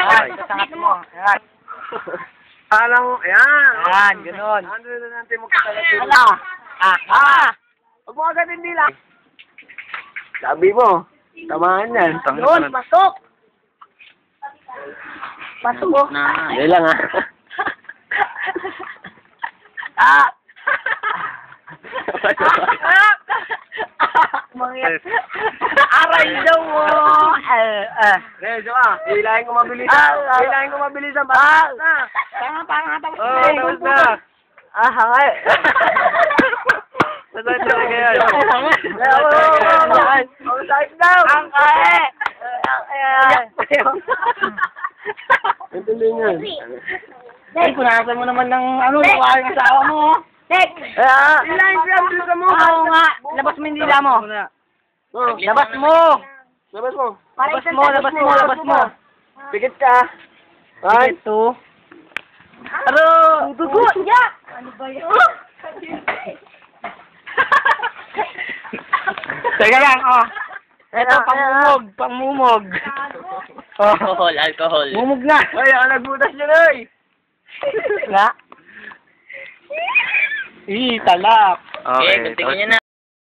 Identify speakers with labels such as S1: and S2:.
S1: Ay, sangat mo. Yan.
S2: Kala mo, ayan.
S1: Yan, ganun.
S2: Ano na natin magkakalat
S1: Ala. Ah, ah.
S2: Huwag mo agad hindi lang. Sabi mo, tamaan yan.
S1: Doon, pasok. Pasok mo.
S2: Na, hindi lang ah.
S1: Ah. Mga aray daw mo. Eh, eh.
S2: Rezo ah, hilahin ko mabilis.
S1: Ah, ah.
S2: Hilahin ko mabilis ang
S1: Ah.
S2: bata. na.
S1: Tanga, tanga, tapos
S2: Oh,
S1: na
S2: tapos na.
S1: Ah, hangay.
S2: Nasaan talaga yan?
S1: Hangay.
S2: Oo, oo, oo. Ang sakit daw.
S1: Kae.
S2: Intindi niyo.
S1: Ay, punasan mo naman ng ano, nawa yung asawa mo. Tek!
S2: Ah, hilahin ko yan, bilisan mo.
S1: Oo nga, labas mo yung dila mo. Labas mo!
S2: Labas mo.
S1: Labas mo, labas mo, labas mo.
S2: Pikit ka. Ay,
S1: Ito. Aro! Dugo! Ya! Ano ba yun?
S3: Teka lang, oh.
S1: Ito, pangmumog, pangmumog.
S3: Alcohol, alcohol.
S1: Mumog na.
S2: ay, ang nagbutas niya na eh.
S1: Nga.
S3: Ih, talak. Okay, tingin niya na.